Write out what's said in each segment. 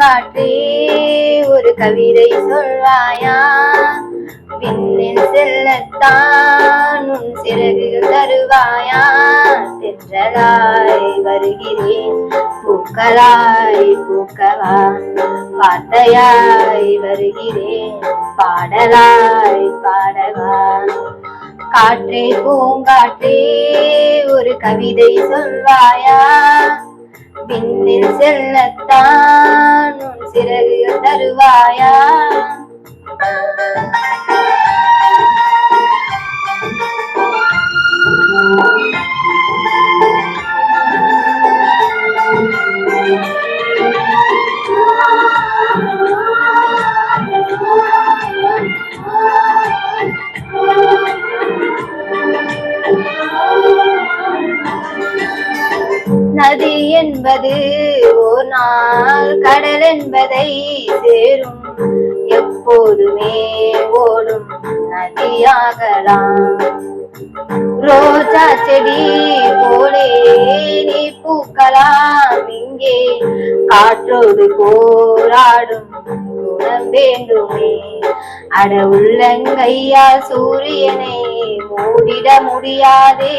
பூங்காற்றே ஒரு கவிதை சொல்வாயா? விண்ணில் செல்லத்தான் உன் சிறகுகள் தருவாயா? தென்றலாய் வருகிறேன் பூக்களாய் பூக்கவா? வார்த்தையாய் வருகிறேன் பாடலாய் பாடவா? காற்றே பூங்காற்றே ஒரு கவிதை சொல்வாயா? விண்ணில் செல்லத்தான் உன் சிறகுகள் தருவாயா நதி என்பது ஓர் நாள் கடல் என்பதை சேரும். எப்போதுமே ஓடும் நதியாகலாம். ரோஜா செடி போலே நீ பூக்கலாம் இங்கே. காற்றோடு போராடும் குணம் வேண்டுமே. அட உள்ளங்கையா சூரியனை ஓடிட முடியாதே.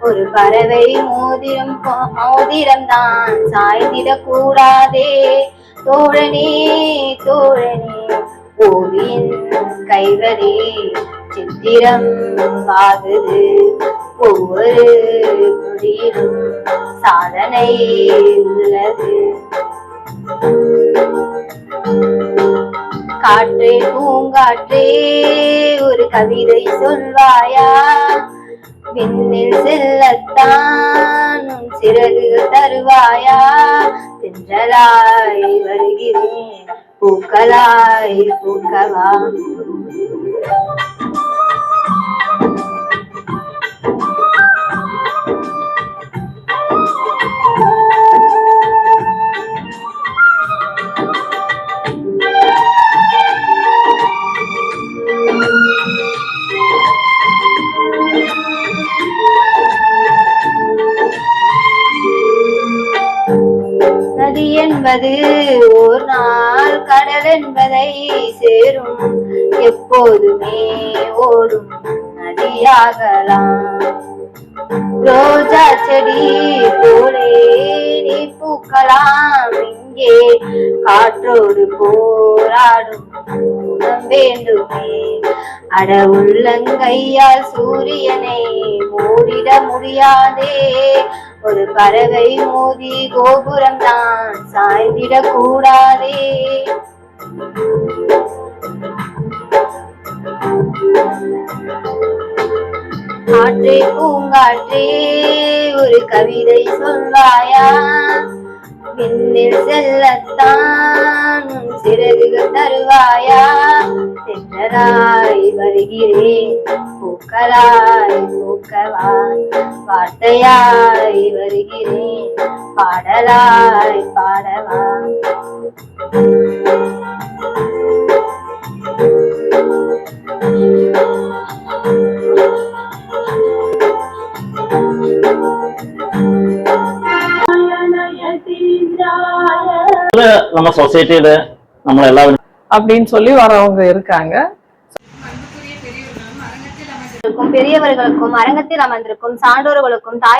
ஒரு பறவை மோதிரம் போ- மோதிரம் தான் சாய்ந்திட கூடாதே தோழனே தோழனே ஓவியின் கைவரே சித்திரம் ஆகுது ஒவ்வொரு குடியிலும் சாதனை உள்ளது. காற்றே பூங்காற்றே ஒரு கவிதை சொல்வாயா? விண்ணில் செல்லத்தான் உன் சிறகுகள் தருவாயா? தென்றலாய் வருகிறேன் பூக்களாய் பூக்கவா? என்பது ஒரு நாள் கடல் என்பதை சேரும். எப்போதுமே ஓடும் நதியாகலாம். ரோஜா செடி போலே நீ பூக்கலாம். இங்கே காற்றோடு போராடும் வேண்டுமே. அட உள்ளங்கையால் சூரியனை மூடிட முடியாதே. ஒரு பறவை மோதி கோபுரம் தான் சாய்ந்திடக் கூடாதே காற்றே பூங்காற்றே ஒரு கவிதை சொல்வாயா? விண்ணில் செல்லத்தான் சிறகுகள் தருவாயா? தென்றலாய் வருகிறேன் பூக்களாய் பூக்கவா வார்த்தையாய் வருகிறேன். பாடலாய் பாடவா நம்ம சொசைட்டியில நம்ம எல்லாரும் அப்படின்னு சொல்லி வரவங்க இருக்காங்க. பெரியவர்களுக்கும் அரங்கத்தில் அமர்ந்திருக்கும் சான்றோர்களுக்கும் தாய்